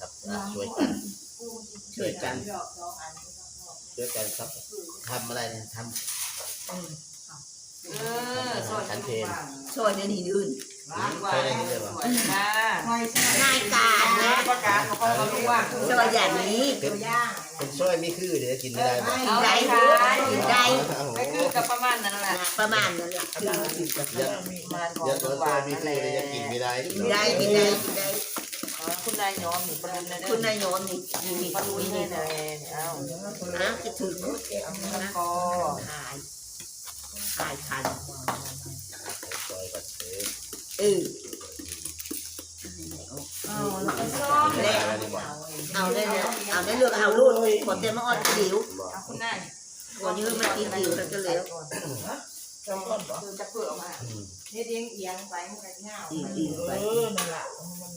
ครับอะช่วยกันช่วยกันช่วยกันครับทำอะไรเนี่ยทเออสวยจังหวะช่วยเดี๋ยวนี้อื่นำช่วยได้ยังไงวะสวยนะนายการนะประกาศของเขารู้ว่าช่วยอย่างนี้เป็นเป็นช่วยไม่คือเดี๋ยวกินไม่ได้ไหมกินได้กินได้โอ้โหไม่คือกับประมาณนั้นแหละประมาณนั้นแหละคือยัดประมาณของยัดจัตัวงหวะช่วยไม่นั่นคือแหละเดี๋ยวจะกินไม่ได้กินได้กินได้กินได้ คุณนายย้อมนี่ประเด็นเลยคุณนายโยมนี่นี่นี่มาดูนี่นี่นี่เลยเอ้านะคิดถึงแล้วก็หายหายทันช่วยกันเออเออเอาแล้วก็ซ้อมไม่ได้แล้วนี่บอกเอาได้เนี่ยเอาได้เลือกเอาลูกขอเต็มมาอ่อนดิวบอกเอาคุณนายขอยืมมากินดิวแล้วก็แล้วคือจะเปิดออกมาอืมเฮ็ดเองเอียงไปมันก็เงาดีดีไป เออนั่นแหละมัน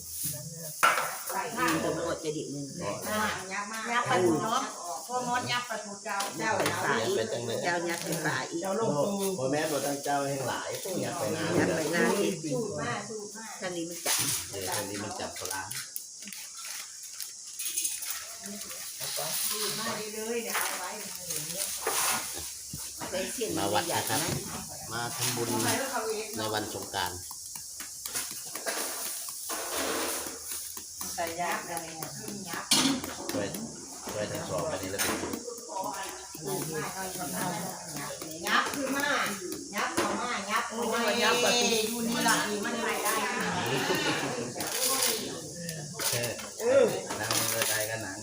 ใส่ดีข้าวแต่มาอ่อนจะดิหนึ่งอ่ายับมากยับปลาทูเนาะพวกมดยับปลาทูเจ้าเจ้าเป็นเจ้าฝาอีกเจ้ายักษ์เป็นฝาอีกเจ้าลงตูพ่อแม่บอกตั้งเจ้าให้หลายอยากไปนานยักษ์เลไปยหน้าที่จริงสูตรมากสูตรมากท่านนี้มันจับเดี๋ยวคนนี้มันจับเขาล้างสูตรมากเลยเนี่ยเอาไว้ไปเสียนมาวัดใหญ่นะครับนะมาทำบุญทำไมเขาเองในวันสงกราร ส่ยากอะไรเลยยับช่วยช่วยทั้งสองอันนี้แล้วเป็นสูตรมากเอาอยู่มายับคือมายับเอามายับโอ้ยยับปลาทูดูนี่ละนี่มันไปได้แค่นั่งเลยได้กันหนัง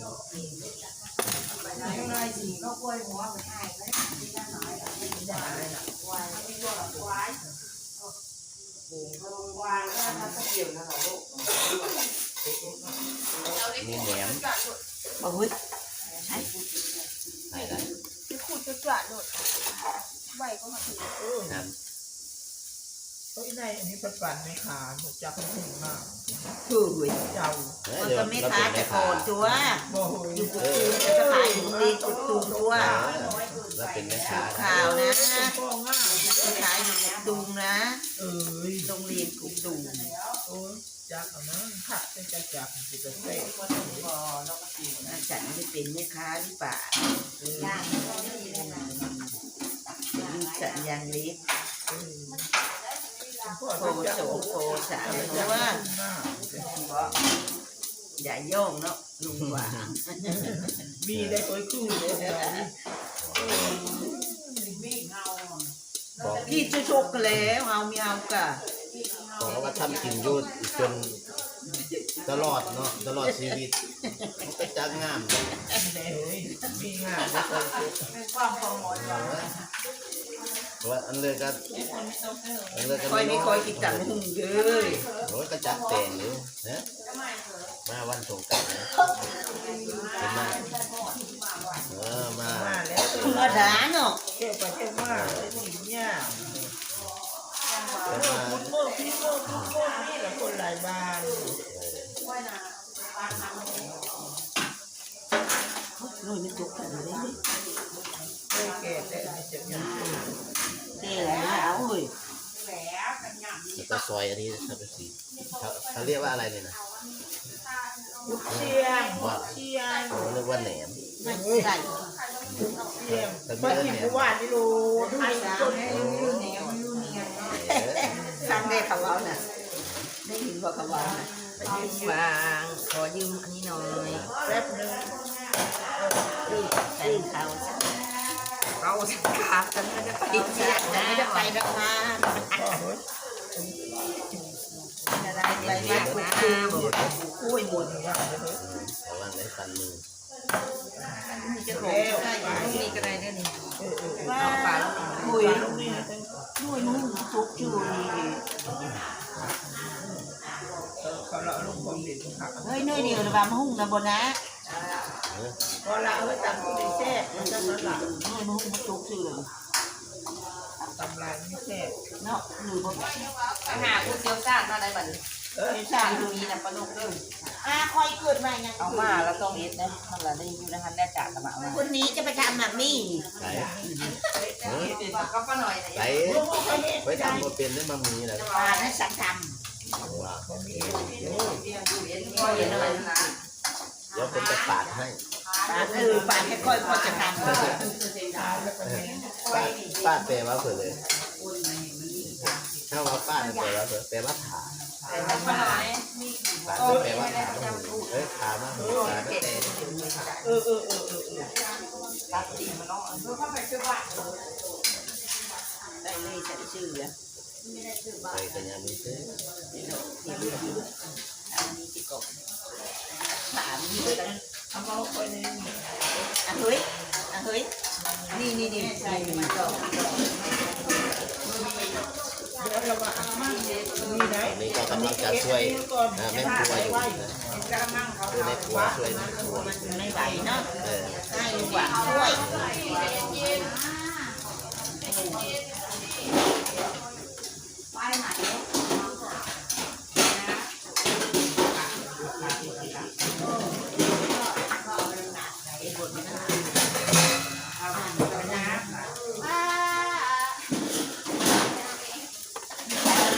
ไปได้เลยสิก็กล้วยหัวไปให้ไว้ที่ด้านน่อยไม่ได้ควายไม่ตัวควายควายก็ทำเกี่ยวนะลูก มีแหนมโอ้ยไหนได้ที่ขูดจะกระโดดใบก็มาถึงเออนั่นเฮ้ยในอันนี้ปันปันไม่ขาดผมจับมันถึงมากคือเว้ยเจ้าเฮ้ยมันเดี๋ยวก็ไม่เราค้าเป็นจะแม่โกค้านตัวโอ้โหอยู่กุตูจะขายอยู่ดีกุตูตัวเราเป็นแม่ค้าข่าวนะก็ง่ายจะขายอยู่กุตูนะเอ้ยโรงเรียนกุตู โอ้ยจับเอานะขัดจะจับจับจะจะเตะอาจารย์ไม่เป็นแม่ค้าหรือเปล่าเออย่างดูสัญญาณเล็กเออพ่อโคจะโสจับโคสามจะเพจับราะว่าหน้าอย่าโย่องเนาะลุงว่ามีได้คอยคู่เลยเดี๋ยวนี้มีเงาบอกพี่จะชกกันแล้วเอาไม่เอากะ บอกว่าทำกินอยุดจนตลอดเนาะตลอดชีวิตมันก็จักงามเลยแน่เฮ้ยมีงานได้คอยคู่เป็นความของหมดเพราะว่าอันเลยก็อันเลยก็คอยไม่คอยกินตังหุ่งเด้อโอ้ยก็จักแต่งอยู่นะมาวันสงกรารเป็นมาเออมามาแล้วธรรมดาเนาะเที่ยวไปเที่ยวมาไอ้นี่เนี่ยเป็นมา มุดโม่พี่โม่มุดโม่นี่แหละคนหลายบ้านน้อยไม่ตกกันเลยเฮ้แก่แต่จะยังเด้ไม่เอาเฮ้ยแล้วก็ซอยอันนี้ทำเป็นสีเขาเขาเรียกว่าอะไรเนี่ยนะกุดเชียงกุดเชียงเขาเรียกว่าแหนมไม่ใส่เชียงมากินผู้ว่านี่รู้ไอ้จนยูยูเนียยูเนีย เออฟังได้เขาว่าน่ะได้ยินว่าเขาว่าน่ะไปยืมวางขอยืมอันนี้หน่อยแป๊บนึงใส่เขาเราสังขากันไม่ได้ไปเที่ยวนะไม่ได้ไปดักมาก็เฮ้ยอะไรไปบ้านกูคือคุยหมดว่าเฮ้ยเขาว่าในฟันมือมีเจ้าของใช่มีกระไรได้นี่เออเออเอาไปคุย ตรงนี้นะคุยมุ่งทุกจุยเขาเราลงความเด็ดหักเฮ้ยเนยเดียวนะบ้ามาหุ่งนะบนนะพอละเอาไว้ตำผู้แช่มันจะมาหลังเนยมาหุ่งมาทุกจุยตำลายไม่แช่เนาะหรือบนอาหารผู้เชี่ยวชาญมาได้บัดนี้เอ้ยใช่ตรงนี้นะปลาลูกเด้อ อ่าคอยเกิดมายังเอามาแล้วต้องเอ็ดนะมันละได้อยู่นะคะแน่จ่าตะมามาคนนี้จะไปทำแบบนี้ไหนเออก็ป้าหน่อยไหนไว้ทำมาเป็นได้มามีอะไรปลานั้นสังทว่าเขามีเดี๋ยวอยู่เอ็ดำพอเขาอย่างนั้นนะเดี๋ยวผมจะปาดให้ปาดเออปาดให้ค่อยพอจะทำตายแล้วก็แม่ปาดปาดแปลว่าเผื่อเลยถ้าว่าปาดแปลว่าเผื่อแปลว่าถาแต่ถ้าคนไห นปาดแปลว่าถาเอ้ยถามาหูถาแต่เออเออเออเออเออตัดตีมันเนาะได้เลยใส่ชื่อแล้วไปกันยังไม่ซื้ออันนี้ที่กบถามนี่ก็เอามาไปในนี่อะเฮ้ยอะเฮ้ยนี่นี่นี่ใส่มาดอก เดี๋ยวเราก็ อะมีไหนอันนี้ก็กำลังจะช่วยอ่าแม่ครัวอยู่นะช่วยแม่ครัวช่วยแม่ครัวมันไม่ไหวเนาะเออให้หวานช่วย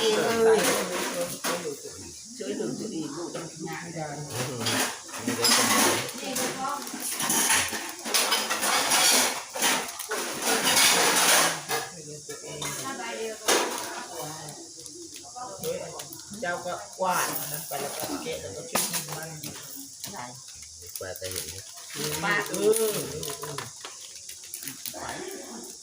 เรียนเลยช่วยเหลือตัวเองลูกไม่ได้มีได้กำ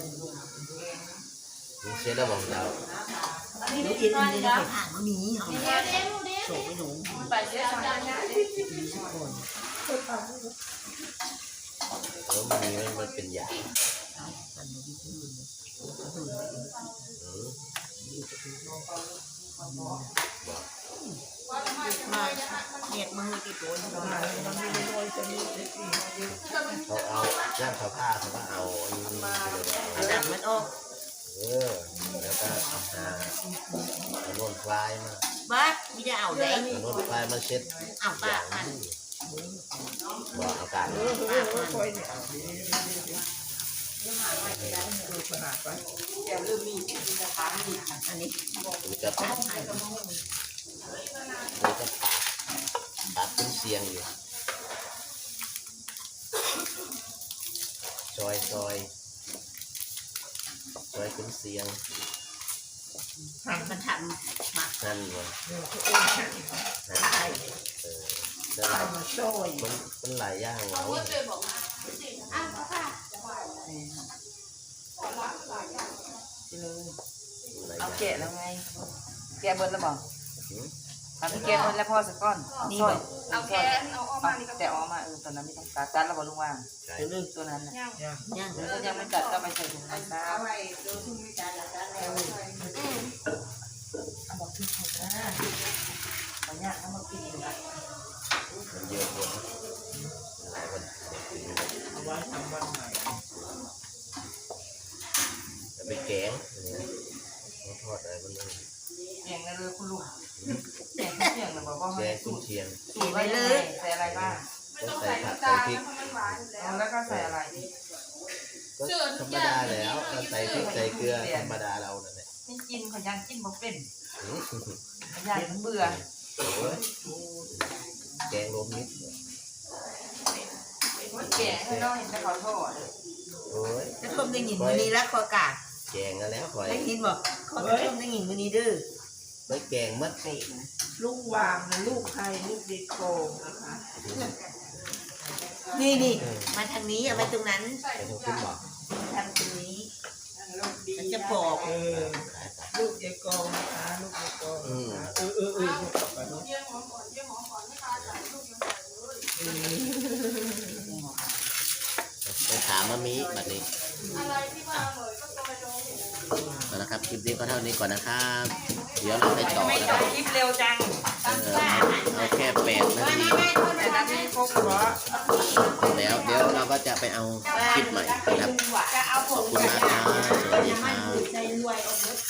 ไปดูนี่เช็ดแล้วบอกเราดูอินอินเลยนะไปผ่านมันมีเหรอเดี๋ยวเดี๋ยวเดี๋ยวโฉบไปหนูไปเยอะจังนะแล้วมันมีมันเป็นยาอืมบอกมาเนี ยดมือตัวมันไม่ได้น้อยจะมีเล็กอีกเขาเอาย่างเขาผ้าเขาก็เอาอันนี้ไปเลยอันนั้นมันออกเออแล้วก็เอาหาเอานวดลายมาบ้าไม่ได้เอาได้เอานวดลายมาเช็ดเอาป้าอันบอกอากาศอยเนี่าดีดีดีดีดูขนาดไปอันนี้จะปาดมันจะปาดปาด เป็นเสียงอยู่ซอยซอยซอยเป็นเสียงมันทำหมักนั่นวะเออตัวเองช่างนั่นได้เออจะหลายเอามาช่วยมันมันหลายอย่างเราพูดเลยบอกว่าอ้าวค่ะหลายอย่าเอางแกะแล้วไง แกะเบิดแล้วบอกหืมเอาที่แกะเบิดแล้วพ่อสักก้อนนี่ซบออยก เอาแค่เอาออกมานี่ก็แต่ออกมาเออตอนนั้นไม่ต้องตัดตัดแล้วบอกลุงว่าใช่ตัวนั้นน่ะย่างเนี่ยย่างถ้ายังไม่ตัดก็ไปใส่ถุงมือซะเอาไว้ดูที่มีการจัดการแล้วเอาบอกที่ถุงนะขอเนี่ยเอามากินดูนะมันเยอะกว่าหลายวันเอาไว้ทำวันใหม่จะไปแกงอันนี้เขาทอดอะไรมันเลยเสียงเลยเลยคุณลุง ไว้เลยใส่อะไรบ้างไม่ต้องใส่น้ำตาลเพราะมันหวานอยู่แล้วเอาแล้วก็ใส่อะไรก็ธรรมดาแล้วก็ใส่พริกใส่เกลือธรรมดาเรานั่นแหละไม่กินขยันกินบ่เป็นหืมขยันเบื่อโอ้ยแกงรวมมิตรมันแก่ให้น้องเห็นแต่ขอโทษโอ้ยจะชมได้ยินวันนี้แล้วคอกาแกงกันแล้วคอยได้ยินบอกเขาจะชมได้ยินวันนี้ดื้อไปแกงมัดเตะนะ ลูกวางนะลูกใครลูกเด็กโกงนะคะ นี่นี่มาทางนี้อย่าไปตรงนั้นไปทางขึ้นบอกทางตรงนี้ฉันจะบอกเออลูกเด็กโกงนะคะลูกเด็กโกงนะคะเออเออเออลูกไปเนาะเยี่ยมหอมก่อนเยี่ยมหอมก่อนไม่ทานใส่ลูกยังใส่เลยไปถามมามีแบบนี้อะไรที่ว่าอร่อยก็ซอยลงเอาละครับคลิปนี้ก็เท่านี้ก่อนนะครับ เดี๋ยวเราไปต่อไม่นะจครับบคลิปเร็วจังเออเอาเอาแค่แปดนาทีแต่นาทีครบเหรอแล้วเดี๋ยวเราก็จะไปเอาคลิปใหม่นะครับจะเอาผขอบมคุณมากครับสวัสดีครับ ใจรวยออกรถก็เหรอ